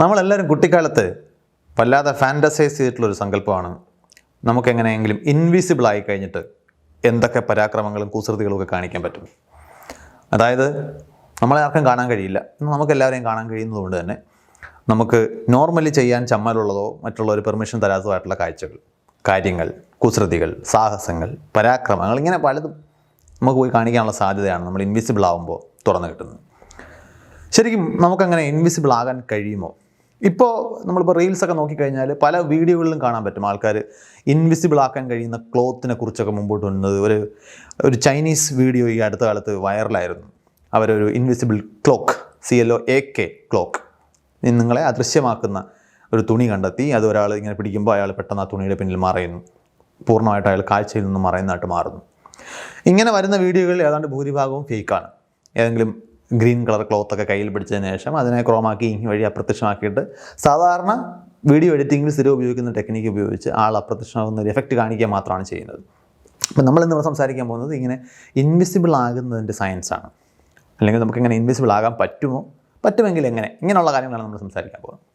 നമ്മളെല്ലാവരും കുട്ടിക്കാലത്ത് വല്ലാതെ ഫാന്റസൈസ് ചെയ്തിട്ടുള്ളൊരു സങ്കല്പമാണ്. നമുക്കെങ്ങനെയെങ്കിലും ഇൻവിസിബിൾ ആയി കഴിഞ്ഞിട്ട് എന്തൊക്കെ പരാക്രമങ്ങളും കുസൃതികളും ഒക്കെ കാണിക്കാൻ പറ്റും. അതായത് നമ്മളെ ആർക്കും കാണാൻ കഴിയില്ല. എന്നാൽ നമുക്ക് എല്ലാവരെയും കാണാൻ കഴിയുന്നതുകൊണ്ട് തന്നെ നമുക്ക് നോർമലി ചെയ്യാൻ ചമ്മലുള്ളതോ മറ്റുള്ള ഒരു പെർമിഷൻ തരാത്തതായിട്ടുള്ള കാഴ്ചകൾ കാര്യങ്ങൾ കുസൃതികൾ സാഹസങ്ങൾ പരാക്രമങ്ങൾ ഇങ്ങനെ പലതും നമുക്ക് പോയി കാണിക്കാനുള്ള സാധ്യതയാണ് നമ്മൾ ഇൻവിസിബിൾ ആകുമ്പോൾ തുറന്നു കിട്ടുന്നത്. ശരിക്കും നമുക്കങ്ങനെ ഇൻവിസിബിൾ ആകാൻ കഴിയുമോ? ഇപ്പോൾ നമ്മളിപ്പോൾ റീൽസൊക്കെ നോക്കിക്കഴിഞ്ഞാൽ പല വീഡിയോകളിലും കാണാൻ പറ്റും. ആൾക്കാർ ഇൻവിസിബിൾ ആക്കാൻ കഴിയുന്ന ക്ലോത്തിനെ കുറിച്ചൊക്കെ മുമ്പോട്ട് വന്നത്. ഒരു ഒരു ചൈനീസ് വീഡിയോ ഈ അടുത്ത കാലത്ത് വൈറലായിരുന്നു അവരൊരു invisible cloak C L O A K cloak നിങ്ങളെ അദൃശ്യമാക്കുന്ന ഒരു തുണി കണ്ടെത്തി അത് ഒരാൾ ഇങ്ങനെ പിടിക്കുമ്പോൾ അയാൾ പെട്ടെന്ന് ആ തുണിയുടെ പിന്നിൽ മറയുന്നു. പൂർണമായിട്ട് അയാൾ കാഴ്ചയിൽ നിന്ന് മറയുന്നതായിട്ട് മാറുന്നു. ഇങ്ങനെ വരുന്ന വീഡിയോകളിൽ ഏതാണ്ട് ഭൂരിഭാഗവും ഫേക്കാണ് ഏതെങ്കിലും ഗ്രീൻ കളർ ക്ലോത്ത് ഒക്കെ കയ്യിൽ പിടിച്ചതിന് ശേഷം അതിനെ ക്രോമാക്കി വഴി അപ്രത്യക്ഷമാക്കിയിട്ട് സാധാരണ വീഡിയോ എഡിറ്റിംഗിൽ സ്ഥിരം ഉപയോഗിക്കുന്ന ടെക്നിക്ക് ഉപയോഗിച്ച് ആൾ അപ്രത്യക്ഷമാകുന്ന ഒരു എഫക്റ്റ് കാണിക്കുക മാത്രമാണ് ചെയ്യുന്നത്. അപ്പം നമ്മൾ ഇന്ന് സംസാരിക്കാൻ പോകുന്നത് ഇങ്ങനെ ഇൻവിസിബിൾ ആകുന്നതിന്റെ സയൻസാണ് അല്ലെങ്കിൽ നമുക്ക് ഇങ്ങനെ ഇൻവിസിബിൾ ആകാൻ പറ്റുമോ പറ്റുമെങ്കിൽ എങ്ങനെ ഇങ്ങനെയുള്ള കാര്യങ്ങളാണ് നമ്മൾ സംസാരിക്കാൻ പോകുന്നത്.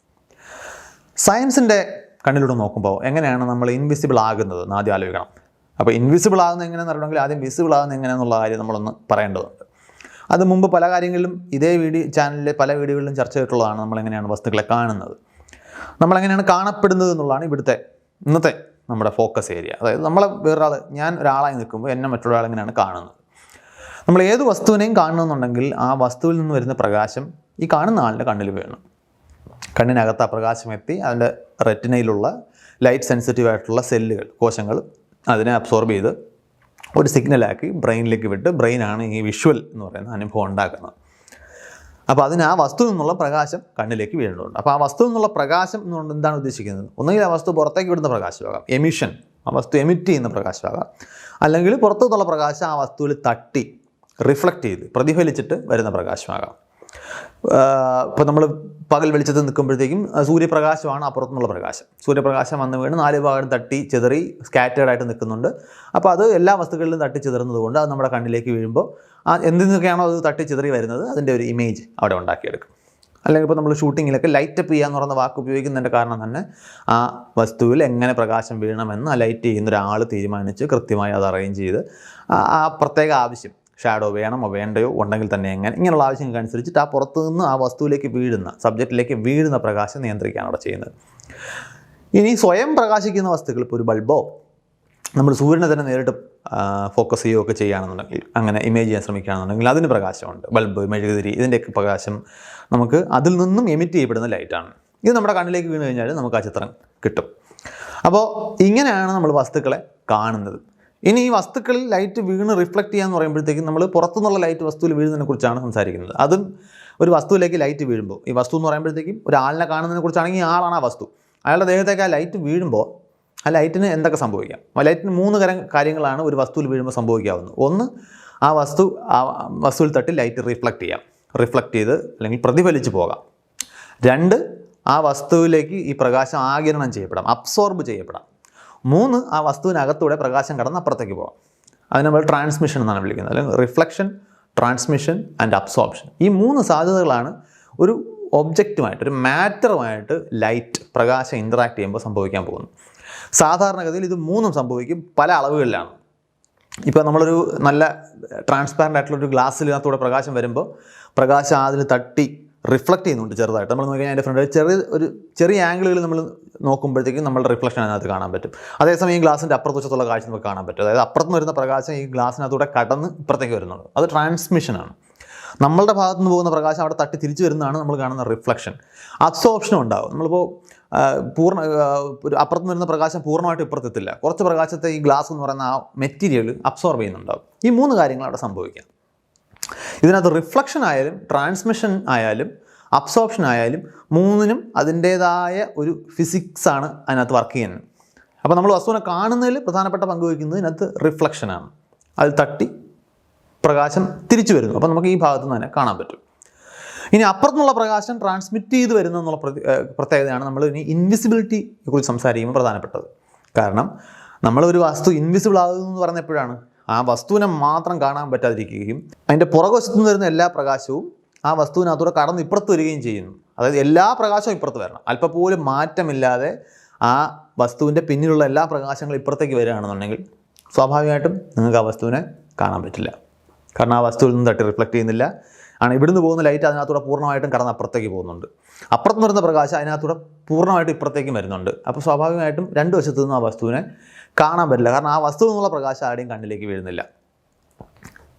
സയൻസിന്റെ കണ്ണിലൂടെ നോക്കുമ്പോൾ എങ്ങനെയാണ് നമ്മൾ ഇൻവിസിബിൾ ആകുന്നത് എന്ന് ആദ്യം ആലോചിക്കണം. അപ്പോൾ ഇൻവിസിബിൾ ആകുന്നത് എങ്ങനെയാണെന്ന് അറിയണമെങ്കിൽ ആദ്യം വിസിബിൾ ആകുന്നത് എങ്ങനെയെന്നുള്ള കാര്യം നമ്മളൊന്ന് പറയേണ്ടതുണ്ട്. അത് മുമ്പ് പല കാര്യങ്ങളിലും ഇതേ വീഡിയോ ചാനലിലെ പല വീഡിയോകളിലും ചർച്ച ചെയ്തിട്ടുള്ളതാണ് നമ്മളെങ്ങനെയാണ് വസ്തുക്കളെ കാണുന്നത്. നമ്മളെങ്ങനെയാണ് കാണപ്പെടുന്നത് എന്നുള്ളതാണ് ഇവിടുത്തെ ഇന്നത്തെ നമ്മുടെ ഫോക്കസ് ഏരിയ അതായത് നമ്മളെ വേറൊരാൾ ഞാൻ ഒരാളായി നിൽക്കുമ്പോൾ എന്നെ മറ്റൊരാൾ എങ്ങനെയാണ് കാണുന്നത്? നമ്മൾ ഏത് വസ്തുവിനെയും കാണണമെന്നുണ്ടെങ്കിൽ ആ വസ്തുവിൽ നിന്ന് വരുന്ന പ്രകാശം ഈ കാണുന്ന ആളിന്റെ കണ്ണിൽ വീഴണം. കണ്ണിനകത്ത് ആ പ്രകാശം എത്തി അതിന്റെ റെറ്റിനയിലുള്ള ലൈറ്റ് സെൻസിറ്റീവ് ആയിട്ടുള്ള സെല്ലുകൾ കോശങ്ങൾ അതിനെ അബ്സോർബ് ചെയ്ത് ഒരു സിഗ്നലാക്കി ബ്രെയിനിലേക്ക് വിട്ട് ബ്രെയിനാണ് ഈ വിഷ്വൽ എന്ന് പറയുന്ന അനുഭവം ഉണ്ടാക്കുന്നത്. അപ്പോൾ അതിന് ആ വസ്തു നിന്നുള്ള പ്രകാശം കണ്ണിലേക്ക് വീഴുന്നുണ്ട്. അപ്പോൾ ആ വസ്തു നിന്നുള്ള പ്രകാശം എന്നുകൊണ്ട് എന്താണ് ഉദ്ദേശിക്കുന്നത്? ഒന്നുകിൽ ആ വസ്തു പുറത്തേക്ക് വിടുന്ന പ്രകാശമാകാം. എമിഷൻ ആ വസ്തു എമിറ്റ് ചെയ്യുന്ന പ്രകാശമാകാം. അല്ലെങ്കിൽ പുറത്തു നിന്നുള്ള പ്രകാശം ആ വസ്തുവിൽ തട്ടി റിഫ്ലക്റ്റ് ചെയ്ത് പ്രതിഫലിച്ചിട്ട് വരുന്ന പ്രകാശമാകാം. ഇപ്പോൾ നമ്മൾ പകൽ വെളിച്ചത്ത് നിൽക്കുമ്പോഴത്തേക്കും സൂര്യപ്രകാശമാണ് അപ്പുറത്തുനിന്നുള്ള പ്രകാശം. സൂര്യപ്രകാശം വന്ന് വീണ് നാല് ഭാഗം തട്ടി ചിതറി സ്കാറ്റേഡ് ആയിട്ട് നിൽക്കുന്നുണ്ട്. അപ്പോൾ അത് എല്ലാ വസ്തുക്കളിലും തട്ടി ചിതറുന്നതുകൊണ്ട് അത് നമ്മുടെ കണ്ണിലേക്ക് വീഴുമ്പോൾ ആ എന്തിൽ നിന്നൊക്കെയാണോ അത് തട്ടി ചിതറി വരുന്നത് അതിന്റെ ഒരു ഇമേജ് അവിടെ ഉണ്ടാക്കിയെടുക്കും. അല്ലെങ്കിൽ ഇപ്പോൾ നമ്മൾ ഷൂട്ടിങ്ങിലൊക്കെ ലൈറ്റപ്പ് ചെയ്യുക എന്ന് പറയുന്ന വാക്ക് ഉപയോഗിക്കുന്നതിന്റെ കാരണം തന്നെ ആ വസ്തുവിൽ എങ്ങനെ പ്രകാശം വീഴണമെന്ന് ആ ലൈറ്റ് ചെയ്യുന്ന ഒരാൾ തീരുമാനിച്ച് കൃത്യമായി അത് അറേഞ്ച് ചെയ്ത് ആ പ്രത്യേക ആവശ്യം ഷാഡോ വേണമോ വേണ്ടയോ? ഉണ്ടെങ്കിൽ തന്നെ എങ്ങനെ? ഇങ്ങനെയുള്ള ആവശ്യങ്ങൾക്ക് അനുസരിച്ചിട്ട് ആ പുറത്തു നിന്ന് ആ വസ്തുവിലേക്ക് വീഴുന്ന സബ്ജക്റ്റിലേക്ക് വീഴുന്ന പ്രകാശം നിയന്ത്രിക്കുകയാണ് അവിടെ ചെയ്യുന്നത്. ഇനി സ്വയം പ്രകാശിക്കുന്ന വസ്തുക്കൾ ഇപ്പോൾ ഒരു ബൾബോ നമ്മൾ സൂര്യനെ തന്നെ നേരിട്ട് ഫോക്കസ് ചെയ്യുകയൊക്കെ ചെയ്യുകയാണെന്നുണ്ടെങ്കിൽ അങ്ങനെ ഇമേജ് ചെയ്യാൻ ശ്രമിക്കുകയാണെന്നുണ്ടെങ്കിൽ അതിന് പ്രകാശമുണ്ട്. ബൾബ് മെഴുകുതിരി ഇതിന്റെയൊക്കെ പ്രകാശം നമുക്ക് അതിൽ നിന്നും എമിറ്റ് ചെയ്യപ്പെടുന്ന ലൈറ്റാണ് ഇത് നമ്മുടെ കണ്ണിലേക്ക് വീണ് കഴിഞ്ഞാൽ നമുക്ക് ആ ചിത്രം കിട്ടും. അപ്പോൾ ഇങ്ങനെയാണ് നമ്മൾ വസ്തുക്കളെ കാണുന്നത്. ഇനി ഈ വസ്തുക്കളിൽ ലൈറ്റ് വീണ് റിഫ്ലക്ട് ചെയ്യാന്ന് പറയുമ്പോഴത്തേക്കും നമ്മൾ പുറത്തുനിന്നുള്ള ലൈറ്റ് വസ്തുവിൽ വീഴുന്നതിനെ കുറിച്ചാണ് സംസാരിക്കുന്നത്. അതും ഒരു വസ്തുവിലേക്ക് ലൈറ്റ് വീഴുമ്പോൾ ഈ വസ്തു എന്ന് പറയുമ്പോഴത്തേക്കും ഒരാളിനെ കാണുന്നതിനെ കുറിച്ചാണെങ്കിൽ ആളാണ് ആ വസ്തു. അയാളുടെ ദേഹത്തേക്ക് ആ ലൈറ്റ് വീഴുമ്പോൾ ആ ലൈറ്റിന് എന്തൊക്കെ സംഭവിക്കാം? ആ ലൈറ്റിന് മൂന്ന് തരം കാര്യങ്ങളാണ് ഒരു വസ്തുവിൽ വീഴുമ്പോൾ സംഭവിക്കാവുന്നത്. ഒന്ന് ആ വസ്തു ആ വസ്തുവിൽ തട്ടി ലൈറ്റ് റിഫ്ലക്ട് ചെയ്യാം. റിഫ്ലക്ട് ചെയ്ത് അല്ലെങ്കിൽ പ്രതിഫലിച്ച് പോകാം. രണ്ട് ആ വസ്തുവിലേക്ക് ഈ പ്രകാശം ആകിരണം ചെയ്യപ്പെടാം അബ്സോർബ് ചെയ്യപ്പെടാം. മൂന്ന് ആ വസ്തുവിനകത്തൂടെ പ്രകാശം കടന്ന് അപ്പുറത്തേക്ക് പോകാം അതിനെ നമ്മൾ ട്രാൻസ്മിഷൻ എന്നാണ് വിളിക്കുന്നത്. അല്ലെങ്കിൽ റിഫ്ലക്ഷൻ ട്രാൻസ്മിഷൻ ആൻഡ് അബ്സോർപ്ഷൻ ഈ മൂന്ന് സാധ്യതകളാണ് ഒരു ഒബ്ജക്റ്റുമായിട്ട് ഒരു മാറ്ററുമായിട്ട് ലൈറ്റ് പ്രകാശം ഇന്ററാക്ട് ചെയ്യുമ്പോൾ സംഭവിക്കാൻ പോകുന്നത്. സാധാരണഗതിയിൽ ഇത് മൂന്നും സംഭവിക്കും പല അളവുകളിലാണ്. ഇപ്പോൾ നമ്മളൊരു നല്ല ട്രാൻസ്പാരന്റ് ആയിട്ടുള്ള ഒരു ഗ്ലാസ്സിനകത്തൂടെ പ്രകാശം വരുമ്പോൾ പ്രകാശം അതിൽ തട്ടി റിഫ്ലക്റ്റ് ചെയ്യുന്നുണ്ട് ചെറുതായിട്ട്. നമ്മൾ നോക്കിയാൽ അതിന്റെ ഫ്രണ്ട് ചെറിയ ഒരു ചെറിയ ആംഗിളിൽ നമ്മൾ നോക്കുമ്പോഴത്തേക്കും നമ്മുടെ റിഫ്ലക്ഷൻ അതിനകത്ത് കാണാൻ പറ്റും. അതേസമയം ഈ ഗ്ലാസിന്റെ അപ്പുറത്തുവശത്തുള്ള കാഴ്ച നമുക്ക് കാണാൻ പറ്റും. അതായത് അപ്പുറത്ത് വരുന്ന പ്രകാശം ഈ ഗ്ലാസിനകത്തൂടെ കടന്ന് ഇപ്പുറത്തേക്ക് വരുന്നുണ്ട്. അത് ട്രാൻസ്മിഷനാണ് നമ്മളുടെ ഭാഗത്തു നിന്ന് പോകുന്ന പ്രകാശം അവിടെ തട്ടി തിരിച്ചു വരുന്നതാണ് നമ്മൾ കാണുന്ന റിഫ്ലക്ഷൻ അബ്സോപ്ഷനും ഉണ്ടാകും നമ്മളിപ്പോൾ പൂർണ അപ്പുറത്ത് വരുന്ന പ്രകാശം പൂർണമായിട്ട് ഇപ്പുറത്തെത്തില്ല. കുറച്ച് പ്രകാശത്തെ ഈ ഗ്ലാസ് എന്ന് പറയുന്ന ആ മെറ്റീരിയൽ അബ്സോർബ് ചെയ്യുന്നുണ്ടാകും ഈ മൂന്ന് കാര്യങ്ങൾ അവിടെ സംഭവിക്കാം ഇതിനകത്ത് റിഫ്ലക്ഷൻ ആയാലും ട്രാൻസ്മിഷൻ ആയാലും അബ്സോർപ്ഷൻ ആയാലും മൂന്നിനും അതിന്റേതായ ഒരു ഫിസിക്സാണ് അതിനകത്ത് വർക്ക് ചെയ്യുന്നത്. അപ്പോൾ നമ്മൾ വസ്തുവിനെ കാണുന്നതിൽ പ്രധാനപ്പെട്ട പങ്ക് വഹിക്കുന്നത് ഇതിനകത്ത് റിഫ്ലക്ഷനാണ് അതിൽ തട്ടി പ്രകാശം തിരിച്ചു വരുന്നു. അപ്പോൾ നമുക്ക് ഈ ഭാഗത്ത് നിന്ന് തന്നെ കാണാൻ പറ്റും. ഇനി അപ്പുറത്തുനിന്നുള്ള പ്രകാശം ട്രാൻസ്മിറ്റ് ചെയ്ത് വരുന്നു എന്നുള്ള പ്രതി- പ്രത്യേകതയാണ് നമ്മൾ ഇനി ഇൻവിസിബിലിറ്റി കുറിച്ച് സംസാരിക്കുമ്പോൾ പ്രധാനപ്പെട്ടത്. കാരണം നമ്മളൊരു വസ്തു ഇൻവിസിബിൾ ആകുന്നു എന്ന് പറഞ്ഞപ്പോഴാണ് ആ വസ്തുവിനെ മാത്രം കാണാൻ പറ്റാതിരിക്കുകയും അതിന്റെ പുറകുവശത്തു നിന്ന് വരുന്ന എല്ലാ പ്രകാശവും ആ വസ്തുവിനകത്തൂടെ കടന്ന് ഇപ്പുറത്ത് വരികയും ചെയ്യുന്നു. അതായത് എല്ലാ പ്രകാശവും ഇപ്പുറത്ത് വരണം. അല്പം പോലും മാറ്റമില്ലാതെ ആ വസ്തുവിന്റെ പിന്നിലുള്ള എല്ലാ പ്രകാശങ്ങളും ഇപ്പുറത്തേക്ക് വരികയാണെന്നുണ്ടെങ്കിൽ സ്വാഭാവികമായിട്ടും നിങ്ങൾക്ക് ആ വസ്തുവിനെ കാണാൻ പറ്റില്ല. കാരണം ആ വസ്തുവിൽ നിന്ന് തട്ടി റിഫ്ലക്റ്റ് ചെയ്യുന്നില്ല. ആണ് ഇവിടുന്ന് പോകുന്ന ലൈറ്റ് അതിനകത്തൂടെ പൂർണമായിട്ടും കടന്ന് അപ്പുറത്തേക്ക് പോകുന്നുണ്ട്. അപ്പുറത്ത് വരുന്ന പ്രകാശം അതിനകത്തൂടെ പൂർണമായിട്ടും ഇപ്പുറത്തേക്കും വരുന്നുണ്ട്. അപ്പോൾ സ്വാഭാവികമായിട്ടും രണ്ട് വശത്തു നിന്ന് ആ വസ്തുവിനെ കാണാൻ പറ്റില്ല. കാരണം ആ വസ്തു എന്നുള്ള പ്രകാശം ആരുടെയും കണ്ണിലേക്ക് വീഴുന്നില്ല.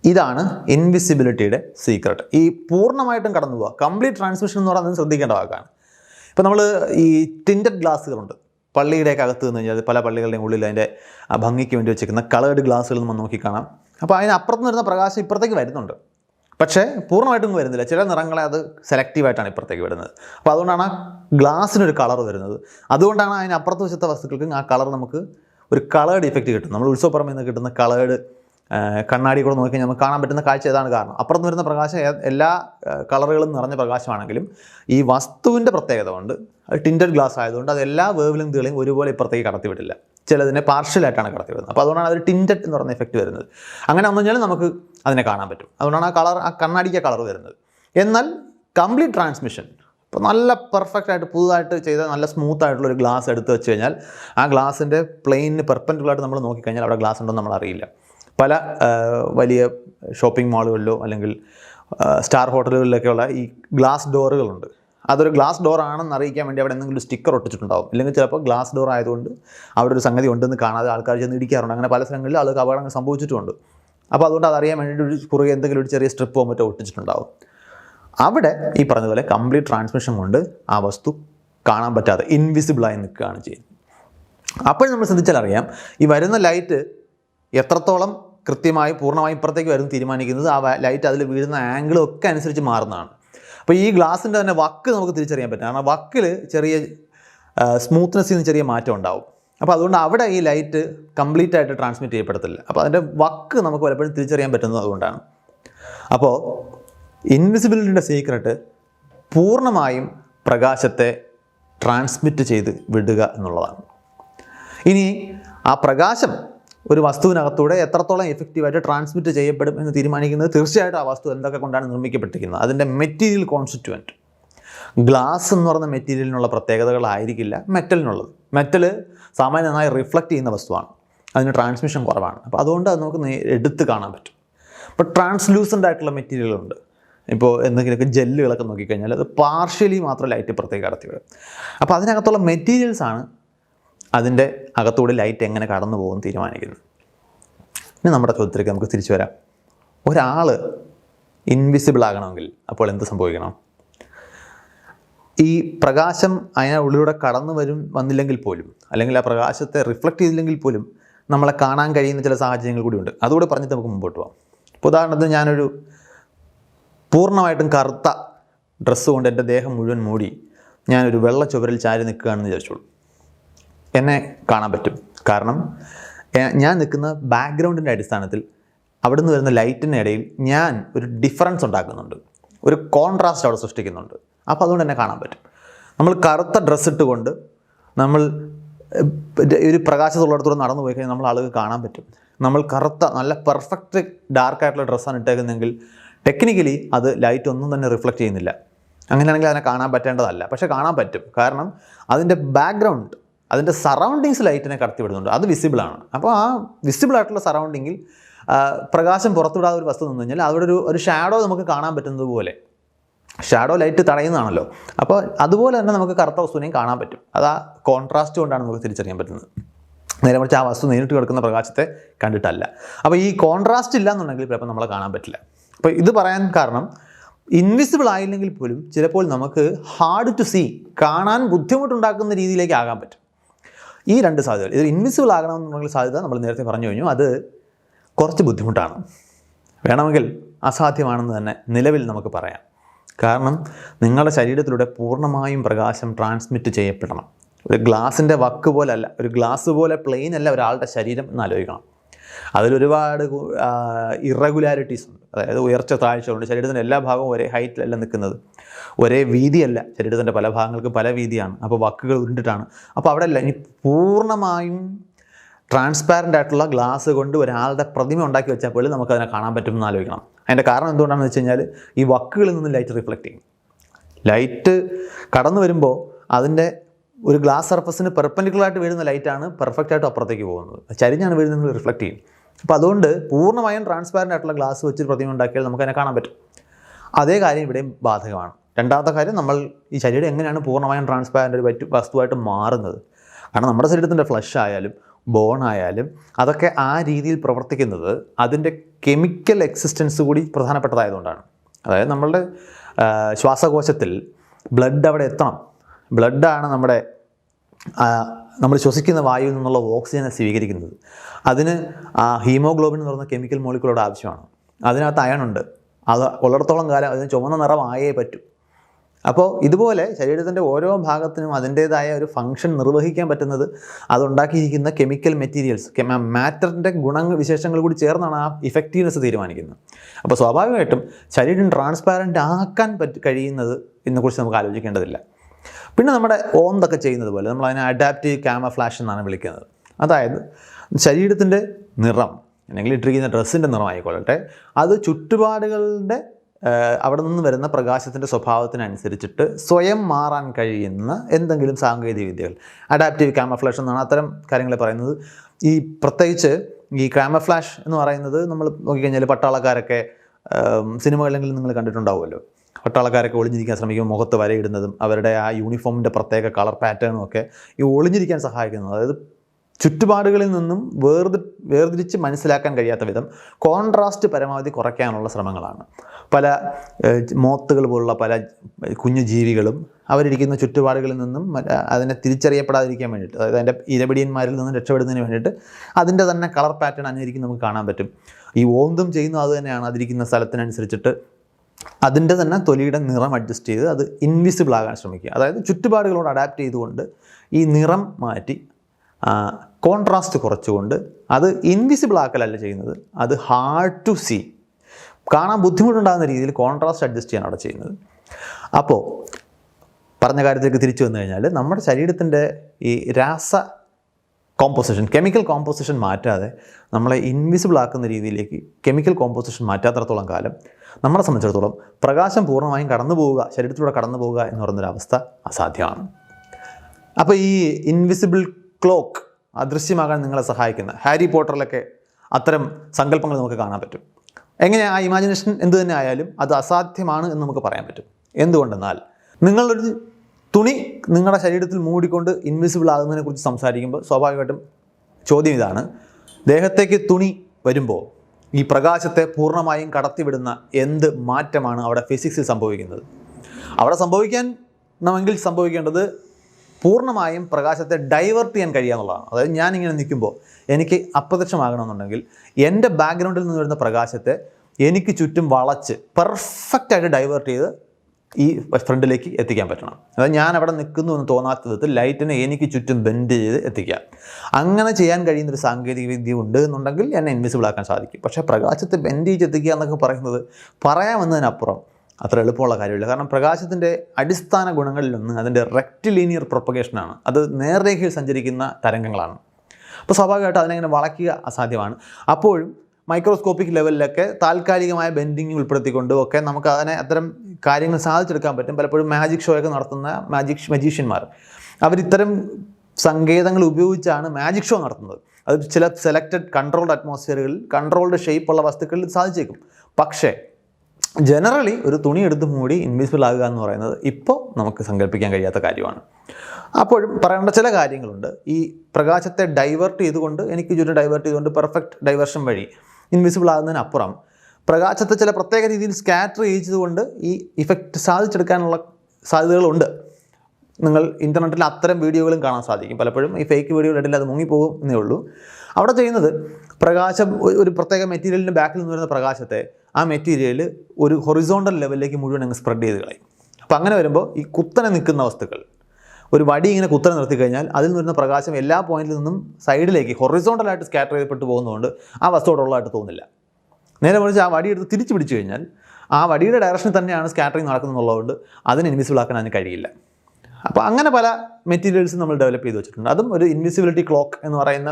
ഇതാണ് ഇൻവിസിബിലിറ്റിയുടെ സീക്രട്ട് ഈ പൂർണമായിട്ടും കടന്നു പോവുക. കംപ്ലീറ്റ് ട്രാൻസ്മിഷൻ എന്ന് പറയുന്നത് ശ്രദ്ധിക്കേണ്ട വാക്കാണ്. ഇപ്പോൾ നമ്മൾ ഈ ടിന്റഡ് ഗ്ലാസ്സുകളുണ്ട് പള്ളിയുടെയൊക്കെ അകത്ത് നിന്ന് കഴിഞ്ഞാൽ പല പള്ളികളുടെയും ഉള്ളിൽ അതിന്റെ ഭംഗിക്ക് വേണ്ടി വെച്ചിരിക്കുന്ന കളേഡ് ഗ്ലാസ്സുകൾ നമ്മൾ നോക്കി കാണാം. അപ്പോൾ അതിനപ്പുറത്ത് നിന്ന് വരുന്ന പ്രകാശം ഇപ്പുറത്തേക്ക് വരുന്നുണ്ട്. പക്ഷേ പൂർണമായിട്ടും വരുന്നില്ല. ചില നിറങ്ങളെ അത് സെലക്റ്റീവായിട്ടാണ് ഇപ്പുറത്തേക്ക് വരുന്നത്. അപ്പോൾ അതുകൊണ്ടാണ് ആ ഗ്ലാസ്സിനൊരു കളർ വരുന്നത്. അതുകൊണ്ടാണ് അതിനപ്പുറത്ത് വെച്ചത്തെ വസ്തുക്കൾക്കും ആ കളർ നമുക്ക് ഒരു കളേഡ് ഇഫക്റ്റ് കിട്ടും. നമ്മൾ ഉത്സവപ്പുറമേ നിന്ന് കിട്ടുന്ന കളേഡ് കണ്ണാടി കൂടെ നോക്കി നമുക്ക് കാണാൻ പറ്റുന്ന കാഴ്ച ഏതാണ് കാരണം? അപ്പുറത്ത് വരുന്ന പ്രകാശം എല്ലാ കളറുകളും നിറഞ്ഞ പ്രകാശമാണെങ്കിലും ഈ വസ്തുവിന്റെ പ്രത്യേകത കൊണ്ട് അത് ടിന്റഡ് ഗ്ലാസ് ആയതുകൊണ്ട് അത് എല്ലാ വേവ് ലെങ്തുകളെയും ഒരുപോലെ ഇപ്പുറത്തേക്ക് കടത്തിവിടില്ല. ചിലതിനെ പാർഷ്യലായിട്ടാണ് കടത്തി വിടുന്നത് അപ്പോൾ അതുകൊണ്ടാണ് അത് ടിന്റഡ് എന്ന് പറയുന്ന എഫക്റ്റ് വരുന്നത്. അങ്ങനെ വന്നു കഴിഞ്ഞാൽ നമുക്ക് അതിനെ കാണാൻ പറ്റും. അതുകൊണ്ടാണ് ആ കളർ ആ കണ്ണാടിക്ക് കളർ വരുന്നത്. എന്നാൽ കംപ്ലീറ്റ് ട്രാൻസ്മിഷൻ ഇപ്പോൾ നല്ല പെർഫെക്റ്റ് ആയിട്ട് പുതുതായിട്ട് ചെയ്ത നല്ല സ്മൂത്ത് ആയിട്ടുള്ള ഒരു ഗ്ലാസ് എടുത്ത് വെച്ച് കഴിഞ്ഞാൽ ആ ഗ്ലാസിന്റെ പ്ലെയിനിന് പെർപ്പൻഡിക്കുലായിട്ട് നമ്മൾ നോക്കിക്കഴിഞ്ഞാൽ അവിടെ ഗ്ലാസ് ഉണ്ടോ നമ്മൾ അറിയില്ല. പല വലിയ ഷോപ്പിംഗ് മാളുകളിലോ അല്ലെങ്കിൽ സ്റ്റാർ ഹോട്ടലുകളിലൊക്കെയുള്ള ഈ ഗ്ലാസ് ഡോറുകളുണ്ട് അതൊരു ഗ്ലാസ് ഡോർ ആണെന്ന് അറിയിക്കാൻ വേണ്ടി അവിടെ എന്തെങ്കിലും സ്റ്റിക്കർ ഒട്ടിച്ചിട്ടുണ്ടാവും. അല്ലെങ്കിൽ ചിലപ്പോൾ ഗ്ലാസ് ഡോർ ആയതുകൊണ്ട് അവിടെ ഒരു സംഗതി ഉണ്ടെന്ന് കാണാതെ ആൾക്കാർ ചെന്ന് ഇടിക്കാറുണ്ട്. അങ്ങനെ പല സ്ഥലങ്ങളിൽ ആൾക്ക് അപകടങ്ങൾ സംഭവിച്ചിട്ടുമുണ്ട്. അപ്പോൾ അതുകൊണ്ട് അതറിയാൻ വേണ്ടിയിട്ട് ഒരു കുറുകെ എന്തെങ്കിലും ഒരു ചെറിയ സ്ട്രിപ്പോ മറ്റോ ഒട്ടിച്ചിട്ടുണ്ടാവും. അവിടെ ഈ പറഞ്ഞതുപോലെ കംപ്ലീറ്റ് ട്രാൻസ്മിഷൻ കൊണ്ട് ആ വസ്തു കാണാൻ പറ്റാതെ ഇൻവിസിബിളായി നിൽക്കുകയാണ് ചെയ്യുന്നത്. അപ്പോൾ നമ്മൾ ശ്രദ്ധിച്ചാൽ അറിയാം ഈ വരുന്ന ലൈറ്റ് എത്രത്തോളം കൃത്യമായി പൂർണമായി ഇപ്പുറത്തേക്ക് വരും തീരുമാനിക്കുന്നത് ആ ലൈറ്റ് അതിൽ വീഴുന്ന ആംഗിളും ഒക്കെ അനുസരിച്ച് മാറുന്നതാണ്. അപ്പോൾ ഈ ഗ്ലാസിന്റെ തന്നെ വക്ക് നമുക്ക് തിരിച്ചറിയാൻ പറ്റും. കാരണം വക്കിൽ ചെറിയ സ്മൂത്ത്നെസ്സിൽ നിന്ന് ചെറിയ മാറ്റം ഉണ്ടാവും. അപ്പോൾ അതുകൊണ്ട് അവിടെ ഈ ലൈറ്റ് കംപ്ലീറ്റ് ആയിട്ട് ട്രാൻസ്മിറ്റ് ചെയ്യപ്പെടത്തില്ല. അപ്പോൾ അതിന്റെ വക്ക് നമുക്ക് പലപ്പോഴും തിരിച്ചറിയാൻ പറ്റുന്നത് അതുകൊണ്ടാണ്. അപ്പോൾ ഇൻവിസിബിലിറ്റിയുടെ സീക്രട്ട് പൂർണമായും പ്രകാശത്തെ ട്രാൻസ്മിറ്റ് ചെയ്ത് വിടുക എന്നുള്ളതാണ്. ഇനി ആ പ്രകാശം ഒരു വസ്തുവിനകത്തൂടെ എത്രത്തോളം എഫക്റ്റീവായിട്ട് ട്രാൻസ്മിറ്റ് ചെയ്യപ്പെടും എന്ന് തീരുമാനിക്കുന്നത് തീർച്ചയായിട്ടും ആ വസ്തു എന്തൊക്കെ കൊണ്ടാണ് നിർമ്മിക്കപ്പെട്ടിരിക്കുന്നത്. അതിന്റെ മെറ്റീരിയൽ കോൺസ്റ്റിറ്റുവന്റ് ഗ്ലാസ് എന്ന് പറയുന്ന മെറ്റീരിയലിനുള്ള പ്രത്യേകതകളായിരിക്കില്ല മെറ്റലിനുള്ളത് മെറ്റൽ സാമാന്യമായി റിഫ്ലക്റ്റ് ചെയ്യുന്ന വസ്തുവാണ്. അതിന് ട്രാൻസ്മിഷൻ കുറവാണ്. അപ്പോൾ അതുകൊണ്ട് അത് നമുക്ക് എടുത്ത് കാണാൻ പറ്റും. അപ്പോൾ ട്രാൻസ്ലൂസന്റ് ആയിട്ടുള്ള മെറ്റീരിയലുണ്ട് ഇപ്പോൾ എന്തെങ്കിലുമൊക്കെ ജെല്ലുകളൊക്കെ നോക്കിക്കഴിഞ്ഞാൽ അത് പാർഷ്യലി മാത്രം ലൈറ്റ് പുറത്തേക്ക് കടത്തി വിടും അപ്പോൾ അതിനകത്തുള്ള മെറ്റീരിയൽസാണ് അതിന്റെ അകത്തൂടെ ലൈറ്റ് എങ്ങനെ കടന്നു പോകും തീരുമാനിക്കുന്നത്. ഇനി നമ്മുടെ ചോദ്യത്തിലേക്ക് നമുക്ക് തിരിച്ചു വരാം. ഒരാൾ ഇൻവിസിബിൾ ആകണമെങ്കിൽ അപ്പോൾ എന്ത് സംഭവിക്കണം? ഈ പ്രകാശം അതിനെ ഉള്ളിലൂടെ കടന്നു വരും വന്നില്ലെങ്കിൽ പോലും അല്ലെങ്കിൽ ആ പ്രകാശത്തെ റിഫ്ലക്റ്റ് ചെയ്തില്ലെങ്കിൽ പോലും നമ്മളെ കാണാൻ കഴിയുന്ന ചില സാഹചര്യങ്ങൾ കൂടിയുണ്ട് അതുകൂടെ പറഞ്ഞിട്ട് നമുക്ക് മുമ്പോട്ട് പോകാം ഇപ്പോൾ ഉദാഹരണത്തിന് ഞാനൊരു പൂർണമായിട്ടും കറുത്ത ഡ്രസ്സ് കൊണ്ട് എന്റെ ദേഹം മുഴുവൻ മൂടി ഞാനൊരു വെള്ള ചുവരിൽ ചാരി നിൽക്കുകയാണെന്ന് വിചാരിച്ചോളൂ. എന്നെ കാണാൻ പറ്റും. കാരണം ഞാൻ നിൽക്കുന്ന ബാക്ക്ഗ്രൗണ്ടിന്റെ അടിസ്ഥാനത്തിൽ അവിടെ നിന്ന് വരുന്ന ലൈറ്റിന്റെ ഇടയിൽ ഞാൻ ഒരു ഡിഫറൻസ് ഉണ്ടാക്കുന്നുണ്ട്. ഒരു കോൺട്രാസ്റ്റ് അവിടെ സൃഷ്ടിക്കുന്നുണ്ട്. അപ്പോൾ അതുകൊണ്ട് എന്നെ കാണാൻ പറ്റും. നമ്മൾ കറുത്ത ഡ്രസ്സ് ഇട്ടുകൊണ്ട് നമ്മൾ ഒരു പ്രകാശത്തുള്ളിടത്തോടെ നടന്നു പോയി കഴിഞ്ഞാൽ നമ്മൾ ആളുകൾ കാണാൻ പറ്റും. നമ്മൾ കറുത്ത നല്ല പെർഫെക്റ്റ് ഡാർക്കായിട്ടുള്ള ഡ്രസ്സാണ് ഇട്ടേക്കുന്നതെങ്കിൽ ടെക്നിക്കലി അത് ലൈറ്റ് ഒന്നും തന്നെ റിഫ്ലക്റ്റ് ചെയ്യുന്നില്ല. അങ്ങനെയാണെങ്കിൽ അതിനെ കാണാൻ പറ്റേണ്ടതല്ല. പക്ഷേ കാണാൻ പറ്റും. കാരണം അതിന്റെ ബാക്ക്ഗ്രൗണ്ട് അതിന്റെ സറൗണ്ടിങ്സ് ലൈറ്റിനെ കടത്തി വിടുന്നുണ്ട് അത് വിസിബിളാണ് അപ്പോൾ ആ വിസിബിൾ ആയിട്ടുള്ള സറൗണ്ടിങ്ങിൽ പ്രകാശം പുറത്തുവിടാതെ ഒരു വസ്തു നിന്ന് കഴിഞ്ഞാൽ അവിടെ ഒരു ഒരു ഷാഡോ നമുക്ക് കാണാൻ പറ്റുന്നത് പോലെ. ഷാഡോ ലൈറ്റ് തടയുന്നതാണല്ലോ. അപ്പോൾ അതുപോലെ തന്നെ നമുക്ക് കറുത്ത വസ്തുവിനെയും കാണാൻ പറ്റും. അത് ആ കോൺട്രാസ്റ്റ് കൊണ്ടാണ് നമുക്ക് തിരിച്ചറിയാൻ പറ്റുന്നത്. നേരെ മറിച്ച് ആ വസ്തു നേരിട്ട് കിടക്കുന്ന പ്രകാശത്തെ കണ്ടിട്ടല്ല. അപ്പോൾ ഈ കോൺട്രാസ്റ്റ് ഇല്ല എന്നുണ്ടെങ്കിൽ ചിലപ്പോൾ നമ്മളെ കാണാൻ പറ്റില്ല. അപ്പോൾ ഇത് പറയാൻ കാരണം ഇൻവിസിബിൾ ആയില്ലെങ്കിൽ പോലും ചിലപ്പോൾ നമുക്ക് ഹാർഡ് ടു സീ കാണാൻ ബുദ്ധിമുട്ടുണ്ടാക്കുന്ന രീതിയിലേക്ക് ആകാൻ പറ്റും. ഈ രണ്ട് സാധ്യതകൾ ഇത് ഇൻവിസിബിൾ ആകണമെന്നുള്ള സാധ്യത നമ്മൾ നേരത്തെ പറഞ്ഞു കഴിഞ്ഞു. അത് കുറച്ച് ബുദ്ധിമുട്ടാണ്. വേണമെങ്കിൽ അസാധ്യമാണെന്ന് തന്നെ നിലവിൽ നമുക്ക് പറയാം. കാരണം നിങ്ങളുടെ ശരീരത്തിലൂടെ പൂർണമായും പ്രകാശം ട്രാൻസ്മിറ്റ് ചെയ്യപ്പെടണം. ഒരു ഗ്ലാസിന്റെ വക്ക് പോലല്ല ഒരു ഗ്ലാസ് പോലെ പ്ലെയിൻ അല്ല ഒരാളുടെ ശരീരം എന്ന് ആലോചിക്കണം. അതിലൊരുപാട് ഇറഗുലാരിറ്റീസ് ഉണ്ട്. അതായത് ഉയർച്ച താഴ്ചകളുണ്ട് ശരീരത്തിന്റെ എല്ലാ ഭാഗവും ഒരേ ഹൈറ്റിലല്ല നിൽക്കുന്നത്. ഒരേ വീതിയല്ല. ശരീരത്തിന്റെ പല ഭാഗങ്ങൾക്കും പല വീതിയാണ്. അപ്പോൾ വക്കുകൾ ഉരുണ്ടിട്ടാണ്. അപ്പോൾ അവിടെ അല്ല ഇനി പൂർണമായും ട്രാൻസ്പാരന്റ് ആയിട്ടുള്ള ഗ്ലാസ് കൊണ്ട് ഒരാളുടെ പ്രതിമ ഉണ്ടാക്കി വെച്ചാൽ പോലും നമുക്കതിനെ കാണാൻ പറ്റുമെന്ന് ആലോചിക്കണം. അതിന്റെ കാരണം എന്തുകൊണ്ടാണെന്ന് വെച്ച് കഴിഞ്ഞാൽ ഈ വക്കുകളിൽ നിന്ന് ലൈറ്റ് റിഫ്ലക്റ്റ് ചെയ്യും. ലൈറ്റ് കടന്നു വരുമ്പോൾ അതിന്റെ ഒരു ഗ്ലാസ് സർഫസിന് പെർപ്പൻഡിക്കുലറായിട്ട് വീഴുന്ന ലൈറ്റാണ് പെർഫെക്റ്റ് ആയിട്ട് അപ്പുറത്തേക്ക് പോകുന്നത്. ചരിഞ്ഞാണ് വീഴുന്നത് റിഫ്ലക്റ്റ് ചെയ്യും. അപ്പോൾ അതുകൊണ്ട് പൂർണമായും ട്രാൻസ്പാരന്റ് ആയിട്ടുള്ള ഗ്ലാസ് വെച്ച് പ്രതിമ ഉണ്ടാക്കിയാൽ നമുക്ക് അതിനെ കാണാൻ പറ്റും. അതേ കാര്യം ഇവിടെയും ബാധകമാണ്. രണ്ടാമത്തെ കാര്യം നമ്മൾ ഈ ശരീരം എങ്ങനെയാണ് പൂർണമായും ട്രാൻസ്പാരന്റ് ഒരു പറ്റു വസ്തുവായിട്ട് മാറുന്നത്? കാരണം നമ്മുടെ ശരീരത്തിന്റെ ഫ്ലഷ് ആയാലും ബോൺ ആയാലും അതൊക്കെ ആ രീതിയിൽ പ്രവർത്തിക്കുന്നത് അതിന്റെ കെമിക്കൽ എക്സിസ്റ്റൻസ് കൂടി പ്രധാനപ്പെട്ടതായതുകൊണ്ടാണ്. അതായത് നമ്മളുടെ ശ്വാസകോശത്തിൽ ബ്ലഡ് അവിടെ എത്തണം. ബ്ലഡാണ് നമ്മുടെ നമ്മൾ ശ്വസിക്കുന്ന വായുവിൽ നിന്നുള്ള ഓക്സിജനെ സ്വീകരിക്കുന്നത്. അതിന് ഹീമോഗ്ലോബിൻ എന്ന് പറയുന്ന കെമിക്കൽ മോളിക്കുകളുടെ ആവശ്യമാണ്. അതിനകത്ത് അയണുണ്ട് അത് ഉള്ളിടത്തോളം കാലം അതിന് നിറം നിറമായേ പറ്റൂ. അപ്പോൾ ഇതുപോലെ ശരീരത്തിന്റെ ഓരോ ഭാഗത്തിനും അതിന്റേതായ ഒരു ഫങ്ഷൻ നിർവഹിക്കാൻ പറ്റുന്നത് അതുണ്ടാക്കിയിരിക്കുന്ന കെമിക്കൽ മെറ്റീരിയൽസ് മാറ്ററിന്റെ ഗുണങ്ങൾ വിശേഷങ്ങൾ കൂടി ചേർന്നാണ് ആ ഇഫക്റ്റീവ്നെസ് തീരുമാനിക്കുന്നത്. അപ്പോൾ സ്വാഭാവികമായിട്ടും ശരീരം ട്രാൻസ്പാരന്റ് ആക്കാൻ പറ്റ കഴിയുന്നത് ഇതിനെക്കുറിച്ച് നമുക്ക് ആലോചിക്കേണ്ടതില്ല. പിന്നെ നമ്മുടെ ഓന്തൊക്കെ ചെയ്യുന്നത് പോലെ നമ്മൾ അതിനെ അഡാപ്റ്റീവ് ക്യാമഫ്ലാഷ് എന്നാണ് വിളിക്കുന്നത്. അതായത് ശരീരത്തിന്റെ നിറം അല്ലെങ്കിൽ ഇട്ടിരിക്കുന്ന ഡ്രസ്സിന്റെ നിറം ആയിക്കോളട്ടെ അത് ചുറ്റുപാടുകളുടെ അവിടെ നിന്ന് വരുന്ന പ്രകാശത്തിന്റെ സ്വഭാവത്തിനനുസരിച്ചിട്ട് സ്വയം മാറാൻ കഴിയുന്ന എന്തെങ്കിലും സാങ്കേതിക വിദ്യകൾ. അഡാപ്റ്റീവ് ക്യാമഫ്ലാഷ് എന്നാണ് അത്തരം കാര്യങ്ങൾ പറയുന്നത്. ഈ പ്രത്യേകിച്ച് ഈ ക്യാമഫ്ലാഷ് എന്ന് പറയുന്നത് നമ്മൾ നോക്കിക്കഴിഞ്ഞാൽ പട്ടാളക്കാരൊക്കെ സിനിമകളിലെങ്കിലും നിങ്ങൾ കണ്ടിട്ടുണ്ടാവുമല്ലോ. പട്ടാളക്കാരൊക്കെ ഒളിഞ്ഞിരിക്കാൻ ശ്രമിക്കുമ്പോൾ മുഖത്ത് വരയിടുന്നതും അവരുടെ ആ യൂണിഫോമിന്റെ പ്രത്യേക കളർ പാറ്റേണും ഒക്കെ ഈ ഒളിഞ്ഞിരിക്കാൻ സഹായിക്കുന്നത് അതായത് ചുറ്റുപാടുകളിൽ നിന്നും വേർതി വേർതിരിച്ച് മനസ്സിലാക്കാൻ കഴിയാത്ത വിധം കോൺട്രാസ്റ്റ് പരമാവധി കുറയ്ക്കാനുള്ള ശ്രമങ്ങളാണ്. പല മോത്തുകൾ പോലുള്ള പല കുഞ്ഞു ജീവികളും അവരിരിക്കുന്ന ചുറ്റുപാടുകളിൽ നിന്നും അതിനെ തിരിച്ചറിയപ്പെടാതിരിക്കാൻ വേണ്ടിയിട്ട് അതായത് അതിന്റെ ഇരപിടിയന്മാരിൽ നിന്നും രക്ഷപ്പെടുന്നതിന് വേണ്ടിയിട്ട് അതിന്റെ തന്നെ കളർ പാറ്റേൺ അനുകരിക്കും നമുക്ക് കാണാൻ പറ്റും. ഈ ഓന്തും ചെയ്യുന്നത് അത് തന്നെയാണ്. അതിരിക്കുന്ന സ്ഥലത്തിനനുസരിച്ചിട്ട് അതിന്റെ തന്നെ തൊലിയുടെ നിറം അഡ്ജസ്റ്റ് ചെയ്ത് അത് ഇൻവിസിബിൾ ആകാൻ ശ്രമിക്കുക. അതായത് ചുറ്റുപാടുകളോട് അഡാപ്റ്റ് ചെയ്തുകൊണ്ട് ഈ നിറം മാറ്റി കോൺട്രാസ്റ്റ് കുറച്ചുകൊണ്ട് അത് ഇൻവിസിബിൾ ആക്കലല്ല ചെയ്യുന്നത് അത് ഹാർഡ് ടു സീ കാണാൻ ബുദ്ധിമുട്ടുണ്ടാകുന്ന രീതിയിൽ കോൺട്രാസ്റ്റ് അഡ്ജസ്റ്റ് ചെയ്യാൻ അവിടെ ചെയ്യുന്നത്. അപ്പോൾ പറഞ്ഞ കാര്യത്തിലേക്ക് തിരിച്ചു വന്നു കഴിഞ്ഞാൽ നമ്മുടെ ശരീരത്തിന്റെ ഈ രാസ കോമ്പോസിഷൻ കെമിക്കൽ കോമ്പോസിഷൻ മാറ്റാതെ നമ്മളെ ഇൻവിസിബിൾ ആക്കുന്ന രീതിയിലേക്ക് കെമിക്കൽ കോമ്പോസിഷൻ മാറ്റാത്തടത്തോളം കാലം നമ്മളെ സംബന്ധിച്ചിടത്തോളം പ്രകാശം പൂർണമായും കടന്നു പോവുക ശരീരത്തിലൂടെ കടന്നു പോവുക എന്ന് പറയുന്നൊരവസ്ഥ അസാധ്യമാണ്. അപ്പോൾ ഈ ഇൻവിസിബിൾ ക്ലോക്ക് അദൃശ്യമാകാൻ നിങ്ങളെ സഹായിക്കുന്ന ഹാരി പോട്ടറിലൊക്കെ അത്തരം സങ്കല്പങ്ങൾ നമുക്ക് കാണാൻ പറ്റും. എങ്ങനെ ആ ഇമാജിനേഷൻ എന്ത് തന്നെ ആയാലും അത് അസാധ്യമാണ് എന്ന് നമുക്ക് പറയാൻ പറ്റും. എന്തുകൊണ്ടെന്നാൽ നിങ്ങളൊരു തുണി നിങ്ങളുടെ ശരീരത്തിൽ മൂടിക്കൊണ്ട് ഇൻവിസിബിൾ ആകുന്നതിനെ കുറിച്ച് സംസാരിക്കുമ്പോൾ സ്വാഭാവികമായിട്ടും ചോദ്യം ഇതാണ്. ദേഹത്തേക്ക് തുണി വരുമ്പോൾ ഈ പ്രകാശത്തെ പൂർണമായും കടത്തിവിടുന്ന എന്ത് മാറ്റമാണ് അവിടെ ഫിസിക്സിൽ സംഭവിക്കുന്നത്? അവിടെ സംഭവിക്കാൻ സംഭവിക്കേണ്ടത് പൂർണമായും പ്രകാശത്തെ ഡൈവേർട്ട് ചെയ്യാൻ കഴിയുക എന്നുള്ളതാണ് അതായത് ഞാനിങ്ങനെ നിൽക്കുമ്പോൾ എനിക്ക് അപ്രത്യക്ഷമാകണമെന്നുണ്ടെങ്കിൽ എന്റെ ബാക്ക്ഗ്രൗണ്ടിൽ നിന്ന് വരുന്ന പ്രകാശത്തെ എനിക്ക് ചുറ്റും വളച്ച് പെർഫെക്റ്റായിട്ട് ഡൈവേർട്ട് ചെയ്ത് ഈ ഫ്രണ്ടിലേക്ക് എത്തിക്കാൻ പറ്റണം. അതായത് ഞാൻ അവിടെ നിൽക്കുന്നു എന്ന് തോന്നാത്ത വിധത്തിൽ ലൈറ്റിനെ എനിക്ക് ചുറ്റും ബെൻഡ് ചെയ്ത് എത്തിക്കാം. അങ്ങനെ ചെയ്യാൻ കഴിയുന്ന ഒരു സാങ്കേതിക വിദ്യ ഉണ്ട് എന്നുണ്ടെങ്കിൽ എന്നെ ഇൻവിസിബിൾ ആക്കാൻ സാധിക്കും. പക്ഷേ പ്രകാശത്തെ ബെൻഡ് ചെയ്ത് എത്തിക്കുക എന്നൊക്കെ പറയുന്നത് പറയാമെന്നതിനപ്പുറം അത്ര എളുപ്പമുള്ള കാര്യമില്ല. കാരണം പ്രകാശത്തിന്റെ അടിസ്ഥാന ഗുണങ്ങളിലൊന്ന് അതിന്റെ റെക്റ്റിലീനിയർ പ്രൊപ്പഗേഷനാണ് അത് നേർരേഖയിൽ സഞ്ചരിക്കുന്ന തരംഗങ്ങളാണ്. അപ്പോൾ സ്വാഭാവികമായിട്ട് അതിനെങ്ങനെ വളയ്ക്കുക അസാധ്യമാണ്. അപ്പോഴും മൈക്രോസ്കോപ്പിക് ലെവലിലൊക്കെ താൽക്കാലികമായ ബെൻഡിങ് ഉൾപ്പെടുത്തിക്കൊണ്ടും ഒക്കെ നമുക്ക് അതിനെ അത്തരം കാര്യങ്ങൾ സാധിച്ചെടുക്കാൻ പറ്റും. പലപ്പോഴും മാജിക് ഷോ ഒക്കെ നടത്തുന്ന മാജിക് മജീഷ്യന്മാർ അവരിത്തരം സങ്കേതങ്ങൾ ഉപയോഗിച്ചാണ് മാജിക് ഷോ നടത്തുന്നത്. അത് ചില സെലക്റ്റഡ് കൺട്രോൾഡ് അറ്റ്മോസ്ഫിയറുകളിൽ കൺട്രോൾഡ് ഷേപ്പുള്ള വസ്തുക്കളിൽ സാധിച്ചേക്കും. പക്ഷേ ജനറലി ഒരു തുണി എടുത്ത് മൂടി ഇൻവിസിബിൾ ആകുക എന്ന് പറയുന്നത് ഇപ്പോൾ നമുക്ക് സങ്കല്പിക്കാൻ കഴിയാത്ത കാര്യമാണ്. അപ്പോഴും പറയേണ്ട ചില കാര്യങ്ങളുണ്ട്. ഈ പ്രകാശത്തെ ഡൈവേർട്ട് ചെയ്തുകൊണ്ട് എനിക്ക് ചുറ്റും ഡൈവേർട്ട് ചെയ്തുകൊണ്ട് പെർഫെക്റ്റ് ഡൈവേർഷൻ വഴി ഇൻവിസിബിൾ ആകുന്നതിനപ്പുറം. പ്രകാശത്തെ ചില പ്രത്യേക രീതിയിൽ സ്കാറ്റർ ചെയ്യിച്ചതുകൊണ്ട് ഈ ഇഫക്റ്റ് സാധിച്ചെടുക്കാനുള്ള സാധ്യതകളുണ്ട്. നിങ്ങൾ ഇന്റർനെറ്റിൽ അത്തരം വീഡിയോകളും കാണാൻ സാധിക്കും. പലപ്പോഴും ഈ ഫേക്ക് വീഡിയോകളിടയിൽ അത് മുങ്ങിപ്പോകും എന്നേ ഉള്ളൂ. അവിടെ ചെയ്യുന്നത് പ്രകാശം ഒരു- പ്രത്യേക മെറ്റീരിയലിന്റെ ബാക്കിൽ നിന്ന് വരുന്ന പ്രകാശത്തെ ആ മെറ്റീരിയൽ ഒരു ഹൊറിസോണ്ടൽ ലെവലിലേക്ക് മുഴുവൻ അങ്ങ് സ്പ്രെഡ് ചെയ്ത് കളയും. അപ്പോൾ അങ്ങനെ വരുമ്പോൾ ഈ കുത്തനെ നിൽക്കുന്ന വസ്തുക്കൾ ഒരു വടി ഇങ്ങനെ കുത്തനെ നിർത്തി കഴിഞ്ഞാൽ അതിൽ നിന്ന് വരുന്ന പ്രകാശം എല്ലാ പോയിന്റിൽ നിന്നും സൈഡിലേക്ക് ഹൊറിസോണ്ടലായിട്ട് സ്കാറ്റർ ചെയ്യപ്പെട്ട് പോകുന്നതുകൊണ്ട് ആ വസ്തു ഉള്ളതായിട്ട് തോന്നില്ല. നേരെ മറിച്ച് ആ വടി എടുത്ത് തിരിച്ചു പിടിച്ചു കഴിഞ്ഞാൽ ആ വടിയുടെ ഡയറക്ഷനിൽ തന്നെയാണ് സ്കാറ്ററിങ് നടക്കുന്നുള്ളതുകൊണ്ട് അതിന് ഇൻവിസിബിൾ ആക്കാൻ അതിന് കഴിയില്ല. അപ്പോൾ അങ്ങനെ പല മെറ്റീരിയൽസ് നമ്മൾ ഡെവലപ്പ് ചെയ്ത് വെച്ചിട്ടുണ്ട്. അതും ഒരു ഇൻവിസിബിലിറ്റി ക്ലോക്ക് എന്ന് പറയുന്ന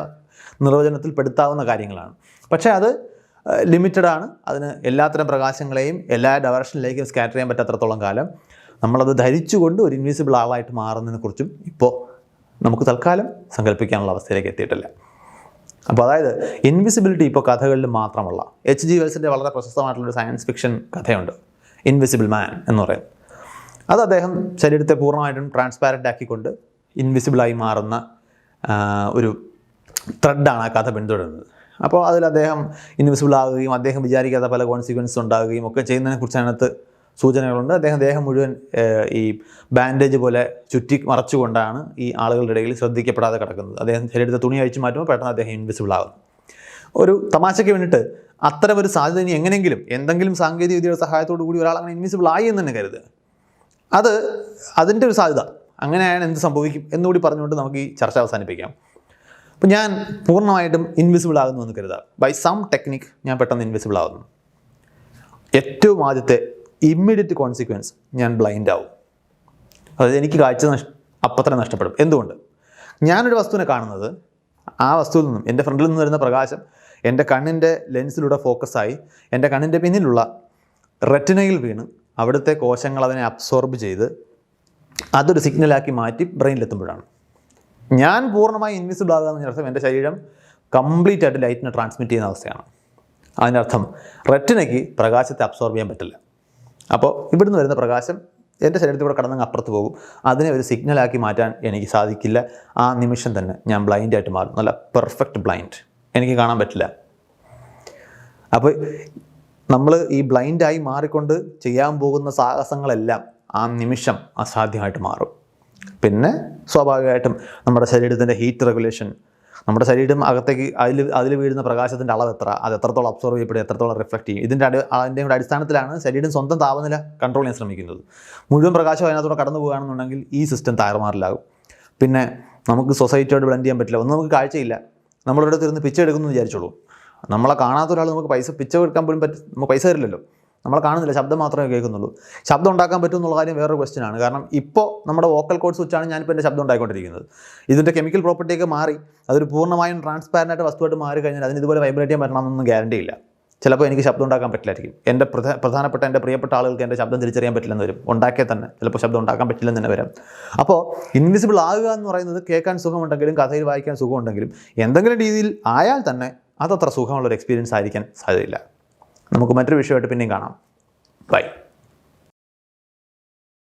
നിർവചനത്തിൽ പെടുത്താവുന്ന കാര്യങ്ങളാണ്. പക്ഷേ അത് ലിമിറ്റഡ് ആണ്. അതിന് എല്ലാത്തരം പ്രകാശങ്ങളെയും എല്ലാ ഡയറക്ഷനിലേക്കും സ്കാറ്റർ ചെയ്യാൻ പറ്റാത്തത്രത്തോളം കാലം നമ്മളത് ധരിച്ചുകൊണ്ട് ഒരു ഇൻവിസിബിൾ ആളായിട്ട് മാറുന്നതിനെക്കുറിച്ചും ഇപ്പോൾ നമുക്ക് തൽക്കാലം സങ്കല്പിക്കാനുള്ള അവസ്ഥയിലേക്ക് എത്തിയിട്ടില്ല. അപ്പോൾ അതായത് ഇൻവിസിബിലിറ്റി ഇപ്പോൾ കഥകളിൽ മാത്രമുള്ള എച്ച് ജി വെൽസിന്റെ വളരെ പ്രശസ്തമായിട്ടുള്ളൊരു സയൻസ് ഫിക്ഷൻ കഥയുണ്ട് ഇൻവിസിബിൾ മാൻ എന്ന് പറയുന്നത്. അത് അദ്ദേഹം ശരീരത്തെ പൂർണമായിട്ടും ട്രാൻസ്പാരന്റ് ആക്കിക്കൊണ്ട് ഇൻവിസിബിളായി മാറുന്ന ഒരു ത്രെഡാണ് ആ കഥ പിന്തുടരുന്നത്. അപ്പോൾ അതിൽ അദ്ദേഹം ഇൻവിസിബിൾ ആകുകയും അദ്ദേഹം വിചാരിക്കാത്ത പല കോൺസിക്വൻസ് ഉണ്ടാകുകയും ഒക്കെ ചെയ്യുന്നതിനെക്കുറിച്ച് അതിനകത്ത് സൂചനകളുണ്ട്. അദ്ദേഹം ദേഹം മുഴുവൻ ഈ ബാൻഡേജ് പോലെ ചുറ്റി മറച്ചുകൊണ്ടാണ് ഈ ആളുകളുടെ ഇടയിൽ ശ്രദ്ധിക്കപ്പെടാതെ കിടക്കുന്നത്. അദ്ദേഹം ശരീരത്തെ തുണി അഴിച്ചു മാറ്റുമ്പോൾ പെട്ടെന്ന് അദ്ദേഹം ഇൻവിസിബിൾ ആകുന്നു. ഒരു തമാശയ്ക്ക് വേണ്ടിയിട്ട് അത്തരം ഒരു സാധ്യത ഇനി എങ്ങനെയെങ്കിലും എന്തെങ്കിലും സാങ്കേതിക വിദ്യയുടെ സഹായത്തോടു കൂടി ഒരാൾ അങ്ങനെ ഇൻവിസിബിൾ ആയി എന്ന് തന്നെ കരുതുക. അത് അതിന്റെ ഒരു സാധ്യത. അങ്ങനെയാണ് എന്ത് സംഭവിക്കും എന്നുകൂടി പറഞ്ഞുകൊണ്ട് നമുക്ക് ഈ ചർച്ച അവസാനിപ്പിക്കാം. അപ്പം ഞാൻ പൂർണമായിട്ടും ഇൻവിസിബിൾ ആകുന്നു എന്ന് കരുതാം. ബൈ സം ടെക്നിക് ഞാൻ പെട്ടെന്ന് ഇൻവിസിബിൾ ആകുന്നു. ഏറ്റവും ആദ്യത്തെ ഇമ്മീഡിയറ്റ് കോൺസിക്വൻസ് ഞാൻ ബ്ലൈൻഡ് ആവും. അതായത് എനിക്ക് കാഴ്ച നഷ് അപ്പത്തന്നെ നഷ്ടപ്പെടും. എന്തുകൊണ്ട്? ഞാനൊരു വസ്തുവിനെ കാണുന്നത് ആ വസ്തുവിൽ നിന്നും എന്റെ ഫ്രണ്ടിൽ നിന്ന് വരുന്ന പ്രകാശം എന്റെ കണ്ണിന്റെ ലെൻസിലൂടെ ഫോക്കസായി എന്റെ കണ്ണിന്റെ പിന്നിലുള്ള റെറ്റിനയിൽ വീണ് അവിടുത്തെ കോശങ്ങൾ അതിനെ അബ്സോർബ് ചെയ്ത് അതൊരു സിഗ്നലാക്കി മാറ്റി ബ്രെയിനിലെത്തുമ്പോഴാണ് ഞാൻ പൂർണമായി ഇൻവിസിബിൾ ആകുക അർത്ഥം എന്റെ ശരീരം കംപ്ലീറ്റ് ആയിട്ട് ലൈറ്റിനെ ട്രാൻസ്മിറ്റ് ചെയ്യുന്ന അവസ്ഥയാണ്. അതിനർത്ഥം റെറ്റിനയ്ക്ക് പ്രകാശത്തെ അബ്സോർബ് ചെയ്യാൻ പറ്റില്ല. അപ്പോൾ ഇവിടുന്ന് വരുന്ന പ്രകാശം എന്റെ ശരീരത്തിലൂടെ കടന്നങ്ങ് അപ്പുറത്ത് പോകും. അതിനെ ഒരു സിഗ്നലാക്കി മാറ്റാൻ എനിക്ക് സാധിക്കില്ല. ആ നിമിഷം തന്നെ ഞാൻ ബ്ലൈൻഡായിട്ട് മാറും. നല്ല പെർഫെക്റ്റ് ബ്ലൈൻഡ് എനിക്ക് കാണാൻ പറ്റില്ല. അപ്പോൾ നമ്മൾ ഈ ബ്ലൈൻഡായി മാറിക്കൊണ്ട് ചെയ്യാൻ പോകുന്ന സാഹസങ്ങളെല്ലാം ആ നിമിഷം അസാധ്യമായിട്ട് മാറും. പിന്നെ സ്വാഭാവികമായിട്ടും നമ്മുടെ ശരീരത്തിന്റെ ഹീറ്റ് റെഗുലേഷൻ നമ്മുടെ ശരീരം അകത്തേക്ക് അതിൽ അതിൽ വീഴുന്ന പ്രകാശത്തിന്റെ അളവ് എത്ര അത് എത്രത്തോളം അബ്സോർവ് ചെയ്യപ്പെടും എത്രത്തോളം റിഫ്ലക്റ്റ് ചെയ്യും ഇതിന്റെ അടി അതിന്റെ കൂടെ അടിസ്ഥാനത്തിലാണ് ശരീരം സ്വന്തം താപനില കൺട്രോൾ ചെയ്യാൻ ശ്രമിക്കുന്നത്. മുഴുവൻ പ്രകാശം അതിനകത്തൂടെ കടന്നു പോകുകയാണെന്നുണ്ടെങ്കിൽ ഈ സിസ്റ്റം താറുമാറിലാകും പിന്നെ നമുക്ക് സൊസൈറ്റിയോട് ബ്ലെൻഡ് ചെയ്യാൻ പറ്റില്ല ഒന്നും നമുക്ക് കാഴ്ചയില്ല. നമ്മളിവിടെ തീർന്ന് പിച്ച എടുക്കുന്നു വിചാരിച്ചോളൂ. നമ്മളെ കാണാത്ത ഒരാൾ നമുക്ക് പൈസ പിച്ച എടുക്കാൻ പോലും പറ്റും പൈസ തരില്ലല്ലോ. നമ്മളെ കാണുന്നില്ല ശബ്ദം മാത്രമേ കേൾക്കുന്നുള്ളൂ. ശബ്ദം ഉണ്ടാക്കാൻ പറ്റും എന്നുള്ള കാര്യം വേറൊരു ക്വസ്റ്റ്യൻ ആണ്. കാരണം ഇപ്പോൾ നമ്മുടെ വോക്കൽ കോഡ്സ് വെച്ചാണ് ഞാനിപ്പോൾ എന്റെ ശബ്ദം ഉണ്ടായിക്കൊണ്ടിരിക്കുന്നത്. ഇതിന്റെ കെമിക്കൽ പ്രോപ്പർട്ടിയൊക്കെ മാറി അതൊരു പൂർണമായും ട്രാൻസ്പാരന്റ് വസ്തുവായിട്ട് മാറി കഴിഞ്ഞാൽ അതിന് ഇതുപോലെ വൈബ്രേറ്റ് ചെയ്യാൻ പറ്റണമെന്നൊന്നും ഗ്യാരണ്ടി ഇല്ല. ചിലപ്പോൾ എനിക്ക് ശബ്ദം ഉണ്ടാക്കാൻ പറ്റില്ലായിരിക്കും. എന്റെ പ്രധ- പ്രധാനപ്പെട്ട എന്റെ പ്രിയപ്പെട്ട ആളുകൾക്ക് എന്റെ ശബ്ദം തിരിച്ചറിയാൻ പറ്റില്ലെന്ന് വരും. ഉണ്ടാക്കിയാൽ തന്നെ ചിലപ്പോൾ ശബ്ദം ഉണ്ടാക്കാൻ പറ്റില്ലെന്ന് തന്നെ വരാം. അപ്പോൾ ഇൻവിസിബിൾ ആകുക എന്ന് പറയുന്നത് കേൾക്കാൻ സുഖമുണ്ടെങ്കിലും കഥയിൽ വായിക്കാൻ സുഖമുണ്ടെങ്കിലും എന്തെങ്കിലും രീതിയിൽ ആയാൽ തന്നെ അതത്ര സുഖമുള്ളൊരു എക്സ്പീരിയൻസ് ആയിരിക്കാൻ സാധ്യതയില്ല. നമുക്ക് മറ്റൊരു വിഷയമായിട്ട് പിന്നെയും കാണാം. ബൈ.